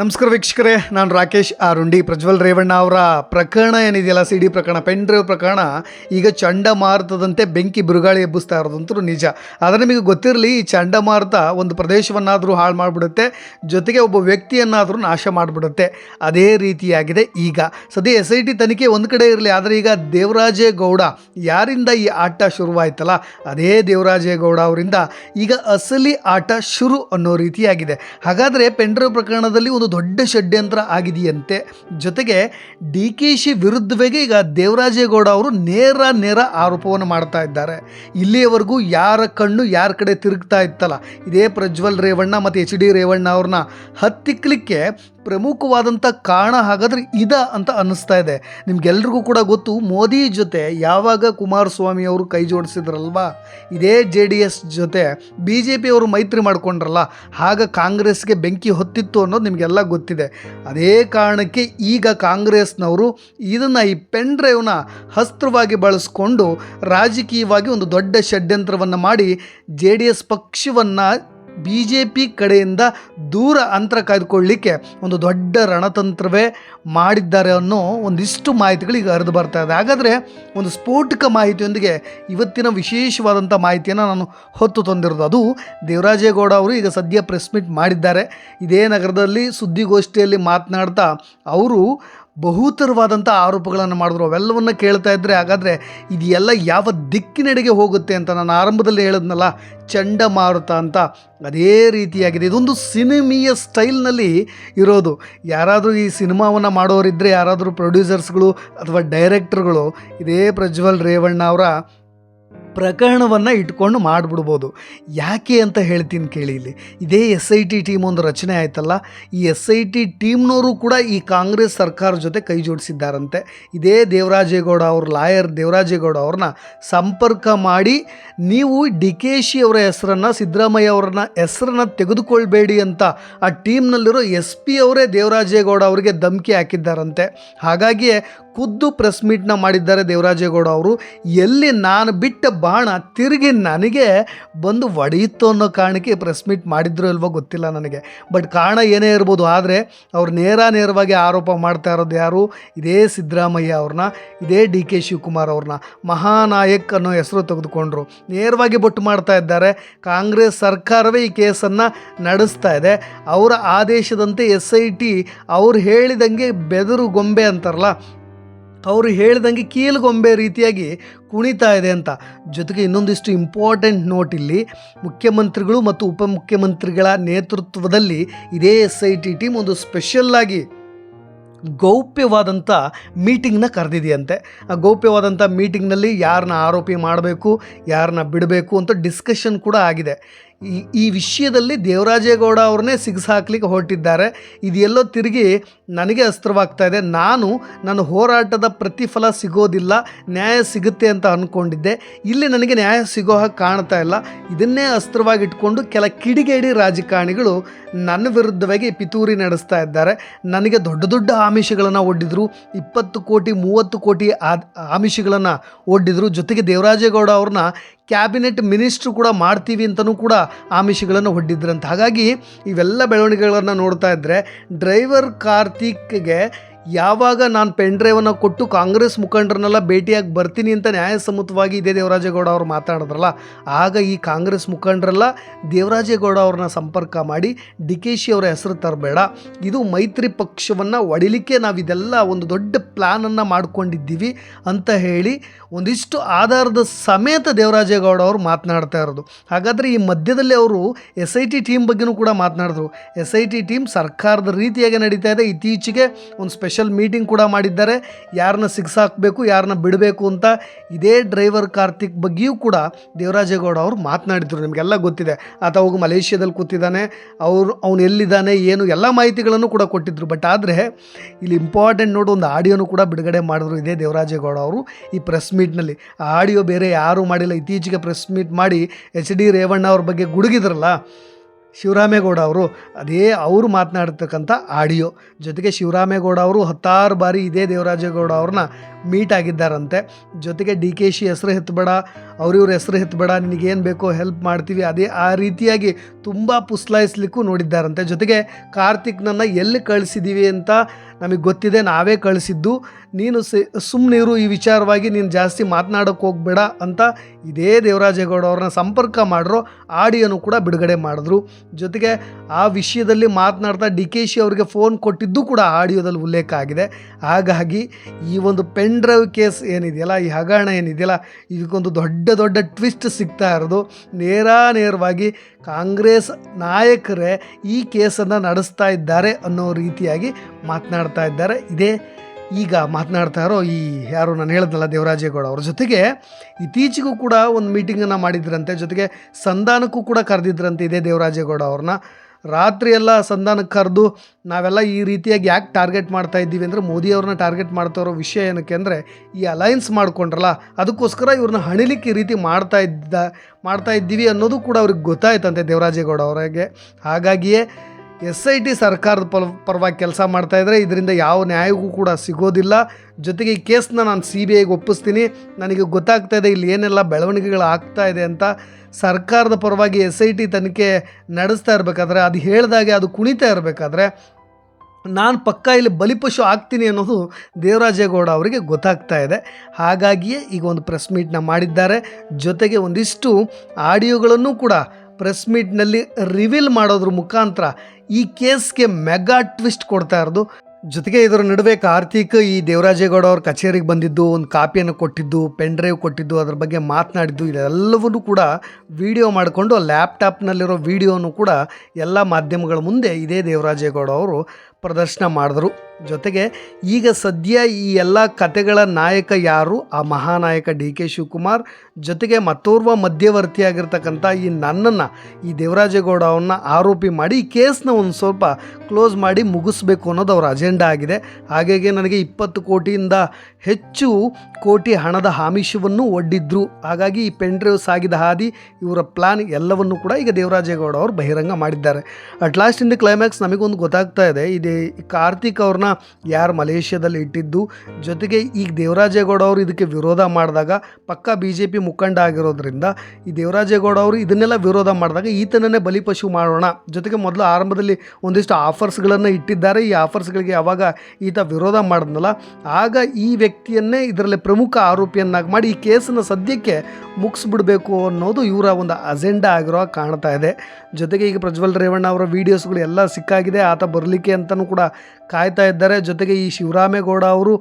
ನಮಸ್ಕಾರ ವೀಕ್ಷಕರೇ, ನಾನು ರಾಕೇಶ್ ಆರುಂಡಿ. ಪ್ರಜ್ವಲ್ ರೇವಣ್ಣ ಅವರ ಪ್ರಕರಣ ಏನಿದೆಯಲ್ಲ, ಸಿ ಡಿ ಪ್ರಕರಣ, ಪೆನ್ ಡ್ರೈವ್ ಪ್ರಕರಣ, ಈಗ ಚಂಡಮಾರುತದಂತೆ ಬೆಂಕಿ ಬಿರುಗಾಳಿ ಎಬ್ಬಿಸ್ತಾ ಇರೋದಂತೂ ನಿಜ. ಆದರೆ ನಿಮಗೆ ಗೊತ್ತಿರಲಿ, ಈ ಚಂಡಮಾರುತ ಒಂದು ಪ್ರದೇಶವನ್ನಾದರೂ ಹಾಳು ಮಾಡಿಬಿಡುತ್ತೆ, ಜೊತೆಗೆ ಒಬ್ಬ ವ್ಯಕ್ತಿಯನ್ನಾದರೂ ನಾಶ ಮಾಡಿಬಿಡುತ್ತೆ. ಅದೇ ರೀತಿಯಾಗಿದೆ ಈಗ. ಸದ್ಯ ಎಸ್ ಐ ಟಿ ತನಿಖೆ ಒಂದು ಕಡೆ ಇರಲಿ, ಆದರೆ ಈಗ ದೇವರಾಜೇಗೌಡ ಯಾರಿಂದ ಈ ಆಟ ಶುರುವಾಯಿತಲ್ಲ, ಅದೇ ದೇವರಾಜೇಗೌಡ ಅವರಿಂದ ಈಗ ಅಸಲಿ ಆಟ ಶುರು ಅನ್ನೋ ರೀತಿಯಾಗಿದೆ. ಹಾಗಾದರೆ ಪೆಂಡ್ರೈವ್ ಪ್ರಕರಣದಲ್ಲಿ ಒಂದು ದೊಡ್ಡ ಷಡ್ಯಂತ್ರ ಆಗಿದೆಯಂತೆ. ಜೊತೆಗೆ ಡಿ ಕೆ ಶಿ ವಿರುದ್ಧವೇ ಈಗ ದೇವರಾಜೇಗೌಡ ಅವರು ನೇರ ನೇರ ಆರೋಪವನ್ನು ಮಾಡ್ತಾ ಇದ್ದಾರೆ. ಇಲ್ಲಿಯವರೆಗೂ ಯಾರ ಕಣ್ಣು ಯಾರ ಕಡೆ ತಿರುಗ್ತಾ ಇತ್ತಲ್ಲ. ಇದೇ ಪ್ರಜ್ವಲ್ ರೇವಣ್ಣ ಮತ್ತು ಎಚ್ ಡಿ ರೇವಣ್ಣ ಅವ್ರನ್ನ ಹತ್ತಿಕ್ಕಲಿಕ್ಕೆ ಪ್ರಮುಖವಾದಂಥ ಕಾರಣ ಹಾಗಾದ್ರೆ ಇದ ಅಂತ ಅನ್ನಿಸ್ತಾ ಇದೆ. ನಿಮ್ಗೆಲ್ರಿಗೂ ಕೂಡ ಗೊತ್ತು, ಮೋದಿ ಜೊತೆ ಯಾವಾಗ ಕುಮಾರಸ್ವಾಮಿ ಅವರು ಕೈ ಜೋಡಿಸಿದ್ರಲ್ವಾ? ಇದೇ ಜೆ ಡಿ ಎಸ್ ಜೊತೆ ಬಿ ಜೆ ಪಿಯವರು ಮೈತ್ರಿ ಮಾಡ್ಕೊಂಡ್ರಲ್ಲ, ಆಗ ಕಾಂಗ್ರೆಸ್ಗೆ ಬೆಂಕಿ ಹೊತ್ತಿತ್ತು ಅನ್ನೋದು ನಿಮಗೆಲ್ಲ ಗೊತ್ತಿದೆ. ಅದೇ ಕಾರಣಕ್ಕೆ ಈಗ ಕಾಂಗ್ರೆಸ್ನವರು ಇದನ್ನು ಈ ಪೆನ್ ಡ್ರೈವ್ನ ಹಸ್ತ್ರವಾಗಿ ಬಳಸ್ಕೊಂಡು ರಾಜಕೀಯವಾಗಿ ಒಂದು ದೊಡ್ಡ ಷಡ್ಯಂತ್ರವನ್ನು ಮಾಡಿ ಜೆ ಡಿ ಎಸ್ ಪಕ್ಷವನ್ನು ಬಿ ಜೆ ಪಿ ಕಡೆಯಿಂದ ದೂರ ಅಂತರ ಕಾಯ್ದುಕೊಳ್ಳಿಕ್ಕೆ ಒಂದು ದೊಡ್ಡ ರಣತಂತ್ರವೇ ಮಾಡಿದ್ದಾರೆ ಅನ್ನೋ ಒಂದಿಷ್ಟು ಮಾಹಿತಿಗಳು ಈಗ ಹರಿದು ಬರ್ತಾ ಇದೆ. ಹಾಗಾದರೆ ಒಂದು ಸ್ಫೋಟಕ ಮಾಹಿತಿಯೊಂದಿಗೆ ಇವತ್ತಿನ ವಿಶೇಷವಾದಂಥ ಮಾಹಿತಿಯನ್ನು ನಾನು ಹೊತ್ತು ತಂದಿರೋದು. ಅದು ದೇವರಾಜೇಗೌಡ ಅವರು ಈಗ ಸದ್ಯ ಪ್ರೆಸ್ ಮೀಟ್ ಮಾಡಿದ್ದಾರೆ. ಇದೇ ನಗರದಲ್ಲಿ ಸುದ್ದಿಗೋಷ್ಠಿಯಲ್ಲಿ ಮಾತನಾಡ್ತಾ ಅವರು ಬಹುತರವಾದಂಥ ಆರೋಪಗಳನ್ನು ಮಾಡಿದ್ರು. ಅವೆಲ್ಲವನ್ನು ಕೇಳ್ತಾ ಇದ್ದರೆ ಹಾಗಾದರೆ ಇದೆಲ್ಲ ಯಾವ ದಿಕ್ಕಿನೆಡೆಗೆ ಹೋಗುತ್ತೆ ಅಂತ ನಾನು ಆರಂಭದಲ್ಲಿ ಹೇಳಿದ್ನಲ್ಲ, ಚಂಡಮಾರುತ ಅಂತ. ಅದೇ ರೀತಿಯಾಗಿದೆ. ಇದೊಂದು ಸಿನಿಮೀಯ ಸ್ಟೈಲ್ನಲ್ಲಿ ಇರೋದು. ಯಾರಾದರೂ ಈ ಸಿನಿಮಾವನ್ನು ಮಾಡೋರಿದ್ದರೆ ಯಾರಾದರೂ ಪ್ರೊಡ್ಯೂಸರ್ಸ್ಗಳು ಅಥವಾ ಡೈರೆಕ್ಟರ್ಗಳು, ಇದೇ ಪ್ರಜ್ವಲ್ ರೇವಣ್ಣ ಅವರ ಪ್ರಕರಣವನ್ನು ಇಟ್ಕೊಂಡು ಮಾಡಿಬಿಡ್ಬೋದು. ಯಾಕೆ ಅಂತ ಹೇಳ್ತೀನಿ ಕೇಳಿ ಇಲ್ಲಿ. ಇದೇ ಎಸ್ ಐ ಟಿ ಟೀಮ್ ಒಂದು ರಚನೆ ಆಯ್ತಲ್ಲ, ಈ ಎಸ್ ಐ ಟಿ ಟೀಮ್ನವರು ಕೂಡ ಈ ಕಾಂಗ್ರೆಸ್ ಸರ್ಕಾರ ಜೊತೆ ಕೈ ಜೋಡಿಸಿದ್ದಾರಂತೆ. ಇದೇ ದೇವರಾಜೇಗೌಡ ಅವ್ರ ಲಾಯರ್ ದೇವರಾಜೇಗೌಡ ಅವ್ರನ್ನ ಸಂಪರ್ಕ ಮಾಡಿ ನೀವು ಡಿ ಕೆ ಶಿ ಅವರ ಹೆಸರನ್ನು, ಸಿದ್ದರಾಮಯ್ಯ ಅವರನ್ನ ಹೆಸರನ್ನ ತೆಗೆದುಕೊಳ್ಬೇಡಿ ಅಂತ ಆ ಟೀಮ್ನಲ್ಲಿರೋ ಎಸ್ ಪಿ ಅವರೇ ದೇವರಾಜೇಗೌಡ ಅವರಿಗೆ ಧಮಕಿ ಹಾಕಿದ್ದಾರಂತೆ. ಹಾಗಾಗಿಯೇ ಖುದ್ದು ಪ್ರೆಸ್ ಮೀಟ್ನ ಮಾಡಿದ್ದಾರೆ ದೇವರಾಜೇಗೌಡ ಅವರು. ಎಲ್ಲಿ ನಾನು ಬಿಟ್ಟ ಬಾಣ ತಿರುಗಿ ನನಗೆ ಬಂದು ಒಡೆಯಿತು ಅನ್ನೋ ಕಾರಣಕ್ಕೆ ಪ್ರೆಸ್ ಮೀಟ್ ಮಾಡಿದ್ರು ಇಲ್ವೋ ಗೊತ್ತಿಲ್ಲ ನನಗೆ. ಬಟ್ ಕಾರಣ ಏನೇ ಇರ್ಬೋದು, ಆದರೆ ಅವ್ರು ನೇರ ನೇರವಾಗಿ ಆರೋಪ ಮಾಡ್ತಾ ಇರೋದು ಯಾರು? ಇದೇ ಸಿದ್ದರಾಮಯ್ಯ ಅವ್ರನ್ನ, ಇದೇ ಡಿ ಕೆ ಶಿವಕುಮಾರ್ ಅವ್ರನ್ನ. ಮಹಾನಾಯಕ್ ಅನ್ನೋ ಹೆಸರು ತೆಗೆದುಕೊಂಡ್ರು. ನೇರವಾಗಿ ಬೊಟ್ಟು ಮಾಡ್ತಾ ಇದ್ದಾರೆ. ಕಾಂಗ್ರೆಸ್ ಸರ್ಕಾರವೇ ಈ ಕೇಸನ್ನು ನಡೆಸ್ತಾ ಇದೆ. ಅವರ ಆದೇಶದಂತೆ ಎಸ್ ಐ ಟಿ ಅವ್ರು ಹೇಳಿದಂಗೆ ಬೆದರು ಗೊಂಬೆ ಅಂತಾರಲ್ಲ, ಅವರು ಹೇಳಿದಂಗೆ ಕೀಲು ಗೊಂಬೆ ರೀತಿಯಾಗಿ ಕುಣಿತಾ ಇದೆ ಅಂತ. ಜೊತೆಗೆ ಇನ್ನೊಂದಿಷ್ಟು ಇಂಪಾರ್ಟೆಂಟ್ ನೋಟ್ ಇಲ್ಲಿ, ಮುಖ್ಯಮಂತ್ರಿಗಳು ಮತ್ತು ಉಪಮುಖ್ಯಮಂತ್ರಿಗಳ ನೇತೃತ್ವದಲ್ಲಿ ಇದೇ ಎಸ್ ಐ ಟಿ ಟೀಮ್ ಒಂದು ಸ್ಪೆಷಲ್ಲಾಗಿ ಗೌಪ್ಯವಾದಂಥ ಮೀಟಿಂಗ್ನ ಕರೆದಿದೆಯಂತೆ. ಆ ಗೌಪ್ಯವಾದಂಥ ಮೀಟಿಂಗ್ನಲ್ಲಿ ಯಾರನ್ನ ಆರೋಪಿ ಮಾಡಬೇಕು, ಯಾರನ್ನ ಬಿಡಬೇಕು ಅಂತ ಡಿಸ್ಕಷನ್ ಕೂಡ ಆಗಿದೆ. ಈ ಈ ವಿಷಯದಲ್ಲಿ ದೇವರಾಜೇಗೌಡ ಅವ್ರನ್ನೇ ಸಿಗಿಸಾಕ್ಲಿಕ್ಕೆ ಹೊರಟಿದ್ದಾರೆ. ಇದೆಲ್ಲೋ ತಿರುಗಿ ನನಗೆ ಅಸ್ತ್ರವಾಗ್ತಾ ಇದೆ. ನಾನು ನನ್ನ ಹೋರಾಟದ ಪ್ರತಿಫಲ ಸಿಗೋದಿಲ್ಲ. ನ್ಯಾಯ ಸಿಗುತ್ತೆ ಅಂತ ಅಂದ್ಕೊಂಡಿದ್ದೆ ಇಲ್ಲಿ ನನಗೆ ನ್ಯಾಯ ಸಿಗೋ ಹಾಗೆ ಕಾಣ್ತಾ ಇಲ್ಲ. ಇದನ್ನೇ ಅಸ್ತ್ರವಾಗಿಟ್ಕೊಂಡು ಕೆಲ ಕಿಡಿಗೇಡಿ ರಾಜಕಾರಣಿಗಳು ನನ್ನ ವಿರುದ್ಧವಾಗಿ ಪಿತೂರಿ ನಡೆಸ್ತಾ ಇದ್ದಾರೆ. ನನಗೆ ದೊಡ್ಡ ದೊಡ್ಡ ಆಮಿಷಗಳನ್ನು ಒಡ್ಡಿದ್ರು. ಇಪ್ಪತ್ತು ಕೋಟಿ, ಮೂವತ್ತು ಕೋಟಿ ಆಮಿಷಗಳನ್ನು ಒಡ್ಡಿದ್ರು. ಜೊತೆಗೆ ದೇವರಾಜೇಗೌಡ ಅವ್ರನ್ನ ಕ್ಯಾಬಿನೆಟ್ ಮಿನಿಸ್ಟ್ರು ಕೂಡ ಮಾಡ್ತೀವಿ ಅಂತಲೂ ಕೂಡ ಆಮಿಷಗಳನ್ನು ಒಡ್ಡಿದ್ರಂತ. ಹಾಗಾಗಿ ಇವೆಲ್ಲ ಬೆಳವಣಿಗೆಗಳನ್ನು ನೋಡ್ತಾ ಇದ್ದರೆ ಡ್ರೈವರ್ ಕಾರ್ತಿಕ್ಗೆ ಯಾವಾಗ ನಾನು ಪೆನ್ ಡ್ರೈವನ್ನು ಕೊಟ್ಟು ಕಾಂಗ್ರೆಸ್ ಮುಖಂಡರನ್ನೆಲ್ಲ ಭೇಟಿಯಾಗಿ ಬರ್ತೀನಿ ಅಂತ ನ್ಯಾಯಸಮ್ಮತವಾಗಿ ಇದೇ ದೇವರಾಜೇಗೌಡ ಅವರು ಮಾತಾಡಿದ್ರಲ್ಲ, ಆಗ ಈ ಕಾಂಗ್ರೆಸ್ ಮುಖಂಡರೆಲ್ಲ ದೇವರಾಜೇಗೌಡ ಅವ್ರನ್ನ ಸಂಪರ್ಕ ಮಾಡಿ ಡಿ ಕೆ ಶಿ ಅವರ ಹೆಸರು ತರಬೇಡ, ಇದು ಮೈತ್ರಿ ಪಕ್ಷವನ್ನು ಒಡಿಲಿಕ್ಕೆ ನಾವು ಇದೆಲ್ಲ ಒಂದು ದೊಡ್ಡ ಪ್ಲ್ಯಾನನ್ನು ಮಾಡ್ಕೊಂಡಿದ್ದೀವಿ ಅಂತ ಹೇಳಿ ಒಂದಿಷ್ಟು ಆಧಾರದ ಸಮೇತ ದೇವರಾಜೇಗೌಡ ಅವರು ಮಾತನಾಡ್ತಾ ಇರೋದು. ಹಾಗಾದರೆ ಈ ಮಧ್ಯದಲ್ಲಿ ಅವರು ಎಸ್ ಐ ಟಿ ಟೀಮ್ ಬಗ್ಗೆನೂ ಕೂಡ ಮಾತನಾಡಿದ್ರು. ಎಸ್ ಐ ಟಿ ಟೀಮ್ ಸರ್ಕಾರದ ರೀತಿಯಾಗಿ ನಡೀತಾ ಇದೆ. ಇತ್ತೀಚೆಗೆ ಒಂದು ಸ್ಪೆಷಲ್ ಮೀಟಿಂಗ್ ಕೂಡ ಮಾಡಿದ್ದಾರೆ. ಯಾರನ್ನ ಸಿಗ್ಸಾಕಬೇಕು ಯಾರನ್ನ ಬಿಡಬೇಕು ಅಂತ ಇದೇ ಡ್ರೈವರ್ ಕಾರ್ತಿಕ್ ಬಗ್ಗೆಯೂ ಕೂಡ ದೇವರಾಜೇಗೌಡ ಅವರು ಮಾತನಾಡಿದರು. ನಿಮಗೆಲ್ಲ ಗೊತ್ತಿದೆ. ಆತ ಹೋಗಿ ಮಲೇಷ್ಯಾದಲ್ಲಿ ಕೂತಿದ್ದಾನೆ. ಅವರು, ಅವನು ಎಲ್ಲಿದ್ದಾನೆ, ಏನು ಎಲ್ಲ ಮಾಹಿತಿಗಳನ್ನು ಕೂಡ ಕೊಟ್ಟಿದ್ದರು ಬಟ್ ಆದರೆ ಇಲ್ಲಿ ಇಂಪಾರ್ಟೆಂಟ್ ನೋಡು, ಒಂದು ಆಡಿಯೋನು ಕೂಡ ಬಿಡುಗಡೆ ಮಾಡಿದ್ರು ಇದೇ ದೇವರಾಜೇಗೌಡ ಅವರು ಈ ಪ್ರೆಸ್ ಮೀಟ್ನಲ್ಲಿ ಆ ಆಡಿಯೋ ಬೇರೆ ಯಾರೂ ಮಾಡಿಲ್ಲ. ಇತ್ತೀಚೆಗೆ ಪ್ರೆಸ್ ಮೀಟ್ ಮಾಡಿ ಎಚ್ ಡಿ ರೇವಣ್ಣ ಅವ್ರ ಬಗ್ಗೆ ಗುಡುಗಿದ್ರಲ್ಲ ಶಿವರಾಮೇಗೌಡ ಅವರು, ಅದೇ ಅವರು ಮಾತನಾಡ್ತಕ್ಕಂಥ ಆಡಿಯೋ. ಜೊತೆಗೆ ಶಿವರಾಮೇಗೌಡ ಅವರು ಹತ್ತಾರು ಬಾರಿ ಇದೇ ದೇವರಾಜೇಗೌಡ ಅವ್ರನ್ನ ಮೀಟ್ ಆಗಿದ್ದಾರಂತೆ. ಜೊತೆಗೆ ಡಿ ಕೆ ಶಿ ಹೆಸರು ಎತ್ತಬೇಡ ಅವ್ರಿವ್ರ ಹೆಸರು ಎತ್ತಬೇಡ ನಿನಗೇನು ಬೇಕೋ ಹೆಲ್ಪ್ ಮಾಡ್ತೀವಿ. ಅದೇ ಆ ರೀತಿಯಾಗಿ ತುಂಬ ಪುಸ್ಲಾಯಿಸ್ಲಿಕ್ಕೂ ನೋಡಿದ್ದಾರಂತೆ. ಜೊತೆಗೆ ಕಾರ್ತಿಕ್ನನ್ನು ಎಲ್ಲಿ ಕಳಿಸಿದ್ದೀವಿ ಅಂತ ನಮಗೆ ಗೊತ್ತಿದೆ. ನಾವೇ ಕಳಿಸಿದ್ದು. ನೀನು ಸುಮ್ಮನೆ ಇರು, ಈ ವಿಚಾರವಾಗಿ ನೀನು ಜಾಸ್ತಿ ಮಾತನಾಡೋಕ್ಕೆ ಹೋಗ್ಬೇಡ ಅಂತ ಇದೇ ದೇವರಾಜೇಗೌಡ ಅವ್ರನ್ನ ಸಂಪರ್ಕ ಮಾಡಿರೋ ಆಡಿಯೋನು ಕೂಡ ಬಿಡುಗಡೆ ಮಾಡಿದ್ರು. ಜೊತೆಗೆ ಆ ವಿಷಯದಲ್ಲಿ ಮಾತನಾಡ್ತಾ ಡಿ ಕೆ ಶಿ ಅವರಿಗೆ ಫೋನ್ ಕೊಟ್ಟಿದ್ದು ಕೂಡ ಆಡಿಯೋದಲ್ಲಿ ಉಲ್ಲೇಖ ಆಗಿದೆ. ಹಾಗಾಗಿ ಈ ಒಂದು ಪೆನ್ ಡ್ರೈವ್ ಕೇಸ್ ಏನಿದೆಯಲ್ಲ, ಈ ಹಗರಣ ಏನಿದೆಯಲ್ಲ, ಇದಕ್ಕೊಂದು ದೊಡ್ಡ ದೊಡ್ಡ ಟ್ವಿಸ್ಟ್ ಸಿಗ್ತಾ ಇರೋದು. ನೇರ ನೇರವಾಗಿ ಕಾಂಗ್ರೆಸ್ ನಾಯಕರೇ ಈ ಕೇಸನ್ನು ನಡೆಸ್ತಾ ಇದ್ದಾರೆ ಅನ್ನೋ ರೀತಿಯಾಗಿ ಮಾತನಾಡ್ತಾ ಇದ್ದಾರೆ. ಇದೇ ಈಗ ಮಾತನಾಡ್ತಾ ಇರೋ ಈ ಯಾರು ನಾನು ಹೇಳಿದ್ನಲ್ಲ ದೇವರಾಜೇಗೌಡ ಅವ್ರ ಜೊತೆಗೆ ಇತ್ತೀಚೆಗೂ ಕೂಡ ಒಂದು ಮೀಟಿಂಗನ್ನು ಮಾಡಿದ್ರಂತೆ. ಜೊತೆಗೆ ಸಂಧಾನಕ್ಕೂ ಕೂಡ ಕರೆದಿದ್ರಂತೆ ಇದೇ ದೇವರಾಜೇಗೌಡ ಅವ್ರನ್ನ. ರಾತ್ರಿ ಎಲ್ಲ ಸಂಧಾನಕ್ಕೆ ಕರೆದು ನಾವೆಲ್ಲ ಈ ರೀತಿಯಾಗಿ ಯಾಕೆ ಟಾರ್ಗೆಟ್ ಮಾಡ್ತಾ ಇದ್ದೀವಿ ಅಂದರೆ ಮೋದಿ ಅವ್ರನ್ನ ಟಾರ್ಗೆಟ್ ಮಾಡ್ತಾ ಇರೋ ವಿಷಯ ಏನಕ್ಕೆ ಅಂದರೆ ಈ ಅಲಯನ್ಸ್ ಮಾಡ್ಕೊಂಡ್ರಲ್ಲ, ಅದಕ್ಕೋಸ್ಕರ ಇವ್ರನ್ನ ಹಣಿಲಿಕ್ಕೆ ಈ ರೀತಿ ಮಾಡ್ತಾ ಇದ್ದ, ಮಾಡ್ತಾ ಇದ್ದೀವಿ ಅನ್ನೋದು ಕೂಡ ಅವ್ರಿಗೆ ಗೊತ್ತಾಯ್ತಂತೆ ದೇವರಾಜೇಗೌಡ ಅವರಿಗೆ. ಹಾಗಾಗಿಯೇ ಎಸ್ ಐ ಟಿ ಸರ್ಕಾರದ ಪರ ಪರವಾಗಿ ಕೆಲಸ ಮಾಡ್ತಾ ಇದ್ದರೆ ಇದರಿಂದ ಯಾವ ನ್ಯಾಯಕ್ಕೂ ಕೂಡ ಸಿಗೋದಿಲ್ಲ. ಜೊತೆಗೆ ಈ ಕೇಸನ್ನ ನಾನು ಸಿ ಬಿ ಐಗೆ ಒಪ್ಪಿಸ್ತೀನಿ. ನನಗೆ ಗೊತ್ತಾಗ್ತಾ ಇದೆ ಇಲ್ಲಿ ಏನೆಲ್ಲ ಬೆಳವಣಿಗೆಗಳು ಆಗ್ತಾ ಇದೆ ಅಂತ ಸರ್ಕಾರದ ಪರವಾಗಿ ಎಸ್ ಐ ಟಿ ತನಿಖೆ ನಡೆಸ್ತಾ ಇರಬೇಕಾದ್ರೆ, ಅದು ಹೇಳ್ದಾಗೆ ಅದು ಕುಣಿತಾ ಇರಬೇಕಾದ್ರೆ, ನಾನು ಪಕ್ಕ ಇಲ್ಲಿ ಬಲಿಪಶು ಆಗ್ತೀನಿ ಅನ್ನೋದು ದೇವರಾಜೇಗೌಡ ಅವರಿಗೆ ಗೊತ್ತಾಗ್ತಾ ಇದೆ. ಹಾಗಾಗಿಯೇ ಈಗ ಒಂದು ಪ್ರೆಸ್ ಮೀಟ್ನ ಮಾಡಿದ್ದಾರೆ. ಜೊತೆಗೆ ಒಂದಿಷ್ಟು ಆಡಿಯೋಗಳನ್ನು ಕೂಡ ಪ್ರೆಸ್ ಮೀಟ್ನಲ್ಲಿ ರಿವೀಲ್ ಮಾಡೋದ್ರ ಮುಖಾಂತರ ಈ ಕೇಸ್ಗೆ ಮೆಗಾ ಟ್ವಿಸ್ಟ್ ಕೊಡ್ತಾ ಇರೋದು. ಜೊತೆಗೆ ಇದರ ನಡುವೆ ಕಾರ್ತಿಕ್ ಈ ದೇವರಾಜೇಗೌಡ ಅವ್ರ ಕಚೇರಿಗೆ ಬಂದಿದ್ದು, ಒಂದು ಕಾಪಿಯನ್ನು ಕೊಟ್ಟಿದ್ದು, ಪೆನ್ ಡ್ರೈವ್ ಕೊಟ್ಟಿದ್ದು, ಅದ್ರ ಬಗ್ಗೆ ಮಾತನಾಡಿದ್ದು, ಇದೆಲ್ಲವನ್ನೂ ಕೂಡ ವಿಡಿಯೋ ಮಾಡಿಕೊಂಡು ಲ್ಯಾಪ್ಟಾಪ್ನಲ್ಲಿರೋ ವಿಡಿಯೋನು ಕೂಡ ಎಲ್ಲ ಮಾಧ್ಯಮಗಳ ಮುಂದೆ ಇದೇ ದೇವರಾಜೇಗೌಡ ಅವರು ಪ್ರದರ್ಶನ ಮಾಡಿದ್ರು. ಜೊತೆಗೆ ಈಗ ಸದ್ಯ ಈ ಎಲ್ಲ ಕತೆಗಳ ನಾಯಕ ಯಾರು? ಆ ಮಹಾನಾಯಕ ಡಿ ಕೆ ಶಿವಕುಮಾರ್. ಜೊತೆಗೆ ಮತ್ತೋರ್ವ ಮಧ್ಯವರ್ತಿಯಾಗಿರ್ತಕ್ಕಂಥ ಈ ನನ್ನನ್ನು, ಈ ದೇವರಾಜೇಗೌಡ ಅವನ್ನ ಆರೋಪಿ ಮಾಡಿ, ಈ ಕೇಸ್ನ ಒಂದು ಸ್ವಲ್ಪ ಕ್ಲೋಸ್ ಮಾಡಿ ಮುಗಿಸ್ಬೇಕು ಅನ್ನೋದು ಅವರ ಅಜೆಂಡಾ ಆಗಿದೆ. ಹಾಗಾಗಿ ನನಗೆ ಇಪ್ಪತ್ತು ಕೋಟಿಯಿಂದ ಹೆಚ್ಚು ಕೋಟಿ ಹಣದ ಆಮಿಷವನ್ನು ಒಡ್ಡಿದ್ರು. ಹಾಗಾಗಿ ಈ ಪೆಂಡ್ರೇವ್ ಡ್ರೈವ್ ಸಾಗಿದ ಹಾದಿ ಇವರ ಪ್ಲಾನ್ ಎಲ್ಲವನ್ನು ಕೂಡ ಈಗ ದೇವರಾಜೇಗೌಡ ಅವರು ಬಹಿರಂಗ ಮಾಡಿದ್ದಾರೆ. At last in the climax ನಮಗೊಂದು ಗೊತ್ತಾಗ್ತಾ ಇದೆ. ಇದೆ ಕಾರ್ತಿಕ್ ಅವ್ರನ್ನ ಯಾರು ಮಲೇಷ್ಯಾದಲ್ಲಿ ಇಟ್ಟಿದ್ದು? ಜೊತೆಗೆ ಈಗ ದೇವರಾಜೇಗೌಡ ಅವರು ಇದಕ್ಕೆ ವಿರೋಧ ಮಾಡಿದಾಗ ಪಕ್ಕ ಬಿ ಜೆ ಪಿ ಮುಖಂಡ ಆಗಿರೋದ್ರಿಂದ ಈ ದೇವರಾಜೇಗೌಡ ಅವರು ಇದನ್ನೆಲ್ಲ ವಿರೋಧ ಮಾಡಿದಾಗ ಈತನನ್ನೇ ಬಲಿಪಶು ಮಾಡೋಣ. ಜೊತೆಗೆ ಮೊದಲು ಆರಂಭದಲ್ಲಿ ಒಂದಿಷ್ಟು ಆಫರ್ಸ್ಗಳನ್ನು ಇಟ್ಟಿದ್ದಾರೆ. ಈ ಆಫರ್ಸ್ಗಳಿಗೆ ಯಾವಾಗ ಈತ ವಿರೋಧ ಮಾಡಿದ್ನಲ್ಲ, ಆಗ ಈ ವ್ಯಕ್ತಿಯನ್ನೇ ಇದರಲ್ಲಿ ಪ್ರಮುಖ ಆರೋಪಿಯನ್ನಾಗಿ ಮಾಡಿ ಈ ಕೇಸನ್ನು ಸದ್ಯಕ್ಕೆ ಮುಗಿಸ್ಬಿಡಬೇಕು ಅನ್ನೋದು ಇವರ ಒಂದು ಅಜೆಂಡಾ ಆಗಿರೋ ಕಾಣ್ತಾ ಇದೆ. ಜೊತೆಗೆ ಈಗ ಪ್ರಜ್ವಲ್ ರೇವಣ್ಣ ಅವರ ವೀಡಿಯೋಸ್ಗಳು ಎಲ್ಲ ಸಿಕ್ಕಾಗಿದೆ. ಆತ ಬರಲಿಕ್ಕೆ ಅಂತಲೂ ಕೂಡ ಕಾಯ್ತಾ ಇದ್ದಾರೆ. ಜೊತೆಗೆ ಈ ಶಿವರಾಮೇಗೌಡ ಅವರು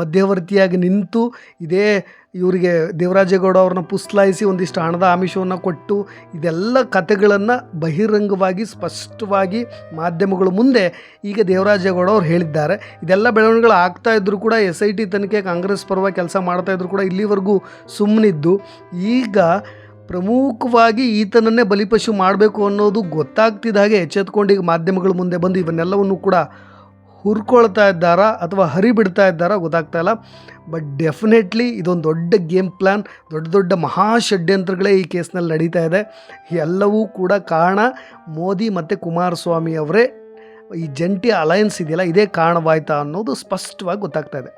ಮಧ್ಯವರ್ತಿಯಾಗಿ ನಿಂತು ಇದೇ ಇವರಿಗೆ ದೇವರಾಜೇಗೌಡ ಅವ್ರನ್ನ ಪುಸ್ಲಾಯಿಸಿ ಒಂದಿಷ್ಟು ಹಣದ ಆಮಿಷವನ್ನು ಕೊಟ್ಟು ಇದೆಲ್ಲ ಕತೆಗಳನ್ನು ಬಹಿರಂಗವಾಗಿ, ಸ್ಪಷ್ಟವಾಗಿ ಮಾಧ್ಯಮಗಳ ಮುಂದೆ ಈಗ ದೇವರಾಜೇಗೌಡ ಅವ್ರು ಹೇಳಿದ್ದಾರೆ. ಇದೆಲ್ಲ ಬೆಳವಣಿಗೆಗಳು ಆಗ್ತಾ ಇದ್ದರೂ ಕೂಡ ಎಸ್ ಐ ಟಿ ತನಿಖೆ ಕಾಂಗ್ರೆಸ್ ಪರವಾಗಿ ಕೆಲಸ ಮಾಡ್ತಾ ಇದ್ದರೂ ಕೂಡ ಇಲ್ಲಿವರೆಗೂ ಸುಮ್ಮನಿದ್ದು ಈಗ ಪ್ರಮುಖವಾಗಿ ಈತನನ್ನೇ ಬಲಿಪಶು ಮಾಡಬೇಕು ಅನ್ನೋದು ಗೊತ್ತಾಗ್ತಿದ್ದ ಹಾಗೆ ಎಚ್ಚೆತ್ಕೊಂಡು ಈಗ ಮಾಧ್ಯಮಗಳ ಮುಂದೆ ಬಂದು ಇವನ್ನೆಲ್ಲವನ್ನು ಕೂಡ ಹುರ್ಕೊಳ್ತಾ ಇದ್ದಾರಾ ಅಥವಾ ಹರಿಬಿಡ್ತಾ ಇದ್ದಾರಾ ಗೊತ್ತಾಗ್ತಾ ಇಲ್ಲ. ಬಟ್ ಡೆಫಿನೆಟ್ಲಿ ಇದೊಂದು ದೊಡ್ಡ ಗೇಮ್ ಪ್ಲ್ಯಾನ್ ದೊಡ್ಡ ದೊಡ್ಡ ಮಹಾ ಷಡ್ಯಂತ್ರಗಳೇ ಈ ಕೇಸ್ನಲ್ಲಿ ನಡೀತಾ ಇದೆ. ಎಲ್ಲವೂ ಕೂಡ ಕಾರಣ ಮೋದಿ ಮತ್ತು ಕುಮಾರಸ್ವಾಮಿ ಅವರೇ. ಈ ಜಂಟಿ ಅಲಯನ್ಸ್ ಇದೆಯಲ್ಲ, ಇದೇ ಕಾರಣವಾಯ್ತಾ ಅನ್ನೋದು ಸ್ಪಷ್ಟವಾಗಿ ಗೊತ್ತಾಗ್ತಾ ಇದೆ.